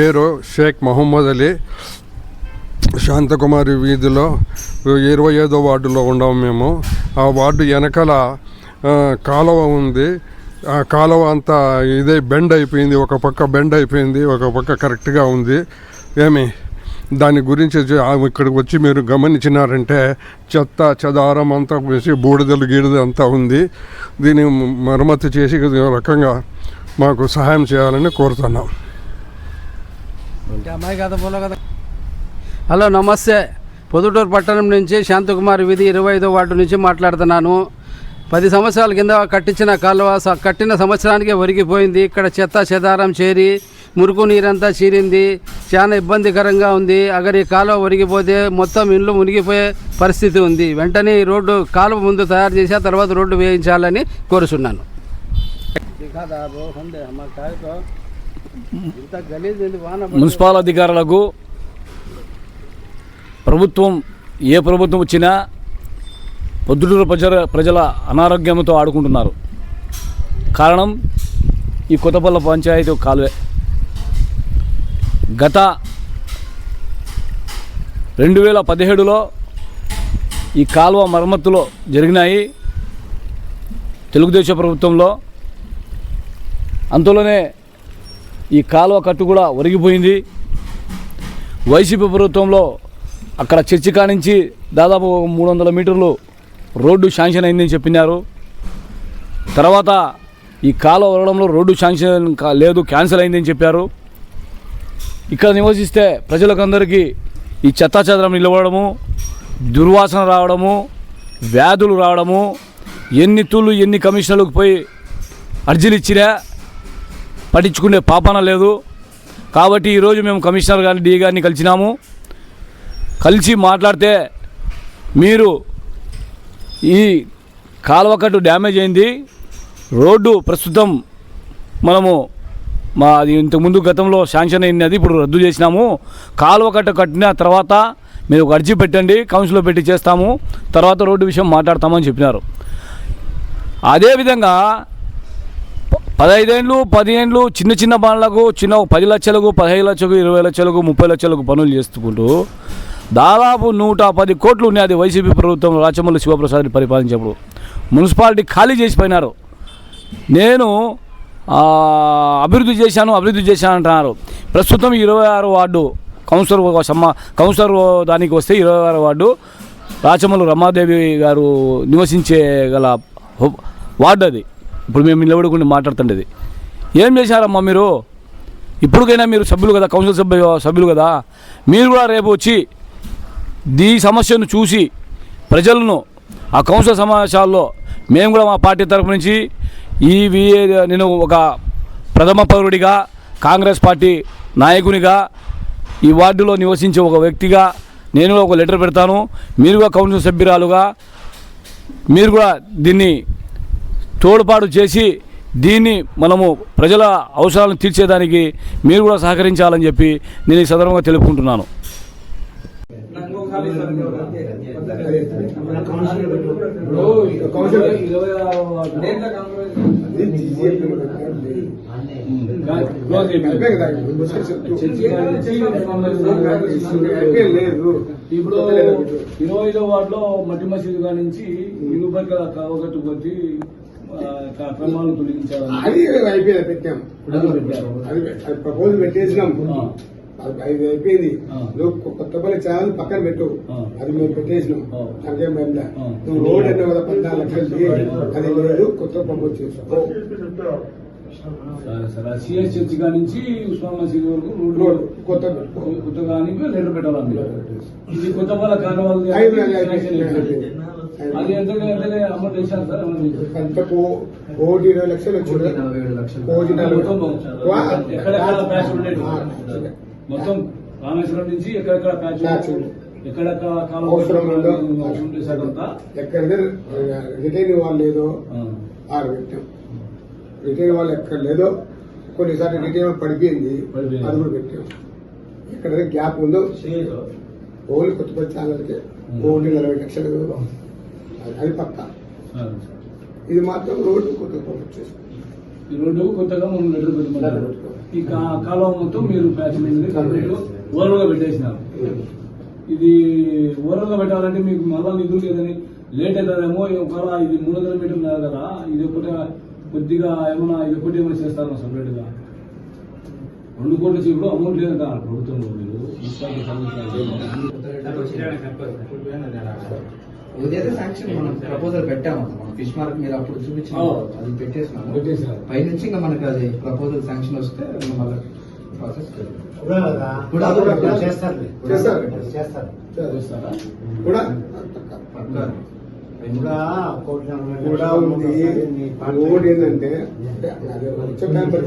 పేరు షేక్ మహమ్మద్ అలీ. శాంతకుమారి వీధిలో ఇరవై ఐదో వార్డులో ఉన్నాము మేము. ఆ వార్డు వెనకాల కాలువ ఉంది. ఆ కాలువ అంతా ఇదే బెండ్ అయిపోయింది. ఒక పక్క బెండ్ అయిపోయింది. ఒక పక్క కరెక్ట్గా ఉంది. ఏమి? దాని గురించి ఇక్కడికి వచ్చి మీరు గమనించినారంటే చెత్త చెదారం అంతా వేసి బూడిదలు గీడిద అంతా ఉంది. దీన్ని మరమ్మతు చేసి రకంగా మాకు సహాయం చేయాలని కోరుతున్నాం. అమ్మాయి కదా పోలో కదా హలో నమస్తే. పొద్దుటూరు పట్టణం నుంచి శాంతకుమార్ వీధి ఇరవై ఐదో వార్డు నుంచి మాట్లాడుతున్నాను. పది సంవత్సరాల కింద కట్టించిన కాలువ స- కట్టిన సంవత్సరానికే ఒరిగిపోయింది. ఇక్కడ చెత్త చెదారం చేరి మురుకు నీరంతా చీరింది. చాలా ఇబ్బందికరంగా ఉంది. అగర్ ఈ కాలువ ఒరిగిపోతే మొత్తం ఇండ్లు మునిగిపోయే పరిస్థితి ఉంది. వెంటనే ఈ రోడ్డు కాలువ ముందు తయారు చేసి ఆ తర్వాత రోడ్డు వేయించాలని కోరుచున్నాను. మున్సిపల్ అధికారులకు ప్రభుత్వం ఏ ప్రభుత్వం వచ్చినా పొద్దుటూరు ప్రజల ప్రజల అనారోగ్యంతో ఆడుకుంటున్నారు. కారణం ఈ కొత్తపల్ల పంచాయతీ కాలువే. గత రెండు వేల పదిహేడులో ఈ కాలువ మరమ్మతులు జరిగినాయి. తెలుగుదేశం ప్రభుత్వంలో. అంతలోనే ఈ కాలువ కట్టు కూడా ఒరిగిపోయింది. వైసీపీ ప్రభుత్వంలో అక్కడ చర్చి కానించి దాదాపు మూడు వందల మీటర్లు రోడ్డు శాంక్షన్ అయిందని చెప్పినారు. తర్వాత ఈ కాలువ వరడంలో రోడ్డు శాంక్షన్ లేదు క్యాన్సిల్ అయిందని చెప్పారు. ఇక్కడ నివసిస్తే ప్రజలకందరికీ ఈ చెత్తాచెదరం నిలవడము దుర్వాసన రావడము వ్యాధులు రావడము ఎన్ని తూళ్ళు ఎన్ని కమిషనర్లకు పోయి అర్జీలు ఇచ్చినా పట్టించుకునే పాపన లేదు. కాబట్టి ఈరోజు మేము కమిషనర్ గారిని డి గారిని కలిసినాము. కలిసి మాట్లాడితే మీరు ఈ కాలువకట్టు డ్యామేజ్ అయింది. రోడ్డు ప్రస్తుతం మనము మా అది ఇంతకుముందు గతంలో శాంక్షన్ అయినది ఇప్పుడు రద్దు చేసినాము. కాలువకట్ట కట్టిన తర్వాత మీరు ఒక అర్జీ పెట్టండి కౌన్సిల్లో పెట్టి చేస్తాము. తర్వాత రోడ్డు విషయం మాట్లాడతామని చెప్పినారు. అదేవిధంగా పదహైదేండ్లు పదిహేండ్లు చిన్న చిన్న పనులకు చిన్న పది లక్షలకు పదహైదు లక్షలకు ఇరవై లక్షలకు ముప్పై లక్షలకు పనులు చేసుకుంటూ దాదాపు నూట పది కోట్లు ఉన్నాయి అది వైసీపీ ప్రభుత్వం రాచమల్లి శివప్రసాద్ని పరిపాలించినప్పుడు మున్సిపాలిటీ ఖాళీ చేసిపోయినారు. నేను అభివృద్ధి చేశాను అభివృద్ధి చేశాను అంటున్నారు. ప్రస్తుతం ఇరవై ఆరు వార్డు కౌన్సిలర్ సమ్మ కౌన్సిలర్ దానికి వస్తే ఇరవై ఆరు వార్డు రాచమల్లు రమాదేవి గారు నివసించే గల వార్డు అది. ఇప్పుడు మేము నిలబడుకుని మాట్లాడుతుండేది. ఏం చేశారమ్మా మీరు? ఇప్పటికైనా మీరు సభ్యులు కదా కౌన్సిల్ సభ్యు సభ్యులు కదా? మీరు కూడా రేపు వచ్చి ఈ సమస్యను చూసి ప్రజలను ఆ కౌన్సిల్ సమావేశాల్లో మేము కూడా మా పార్టీ తరపు నుంచి ఈ నేను ఒక ప్రథమ పౌరుడిగా కాంగ్రెస్ పార్టీ నాయకునిగా ఈ వార్డులో నివసించే ఒక వ్యక్తిగా నేను కూడా ఒక లెటర్ పెడతాను. మీరు కూడా కౌన్సిల్ సభ్యురాలుగా మీరు కూడా దీన్ని తోడ్పాటు చేసి దీన్ని మనము ప్రజల అవసరాలను తీర్చేదానికి మీరు కూడా సహకరించాలని చెప్పి నేను ఈ సందర్భంగా తెలుపుకుంటున్నాను ఇప్పుడు ఇరవై ఐదో వార్డులో మట్టి మసీదు కాడి నుంచి ఇరు పక్కల కావగట్టు కొద్ది క్రమాలు తొలగించాలని అది అయిపోయింది పెట్టాం అది. అది అది ప్రపోజల్ పెట్టేసినాం. అది అది అయిపోయింది. నువ్వు కొత్తపల్లి ఛానల్ పక్కన పెట్టు. అది మేము పెట్టేసినాం లే. ఆ. నువ్వు రోడ్ అన్నావు కదా పద్నాలుగు లక్షలు అది లేదు కొత్త ప్రపోజ్ చర్చి కాడి నుంచి వరకు రోడ్ కొత్త పెట్టు. కొత్తగా లెటర్ పెట్టాలి ఇది కొత్త నెలలు అయిపోయింది. అది ఎంతగా అమౌంట్ వేశారు సార్? కోటి ఇరవై లక్షలు వచ్చింది కోటి ఎక్కడెక్కడ ప్యాచ్ ఉండేది? మొత్తం రామేశ్వరం నుంచి ఎక్కడెక్కడ ప్యాచ్ కాలం అవసరం ఎక్కడ రిటైన్ వాళ్ళు లేదో. ఆరు పెట్టాం. రిటైన్ వాళ్ళు ఎక్కడ లేదో కొన్నిసార్లు వాళ్ళు పడిపోయింది. అది కూడా పెట్టాం. ఎక్కడ గ్యాప్ ఉందో ఓన్లీ కొత్త కొత్త ఛానల్కి ఓన్లీ నలభై లక్షలు. అది- పక్క. ఇది మాత్రం రోడ్డు కొత్త పంపించేసి ఈ రోడ్డు కొత్తగా మనం లెటర్ పెట్టమన్నారు ఈ కా- కాలువ మొత్తం మీరు కంప్లీట్ ఓరల్గా పెట్టేసినారు. ఇది ఓరల్గా పెట్టాలంటే మీకు మళ్ళా నిధులు లేదని లేట్ అవుతుందేమో ఒకవేళ ఇది మూడు వందల మీటర్లు కదా ఇది ఒకటి కొద్దిగా ఏమైనా ఒకటి ఏమైనా చేస్తారా సపరేట్గా? రెండు కోట్ల ఇప్పుడు అమౌంట్ లేదంట ప్రభుత్వంలో మీరు. మున్సిపాలిటీ ఉదయం శాంక్షన్ మనం ప్రపోజల్ పెట్టాము. మనం ఫిష్ మార్క్ మీరు అప్పుడు. అది పెట్టేసినాము పెట్టేసినారు. పైనుంచి ఇంకా మనకి అది ప్రపోజల్ శాంక్షన్ వస్తే మళ్ళీ ప్రాసెస్. చేస్తారు చేస్తారు చేస్తారు. చేస్తారా. కూడా. కూడా ఉంది. ఇంకోటి ఏంటంటే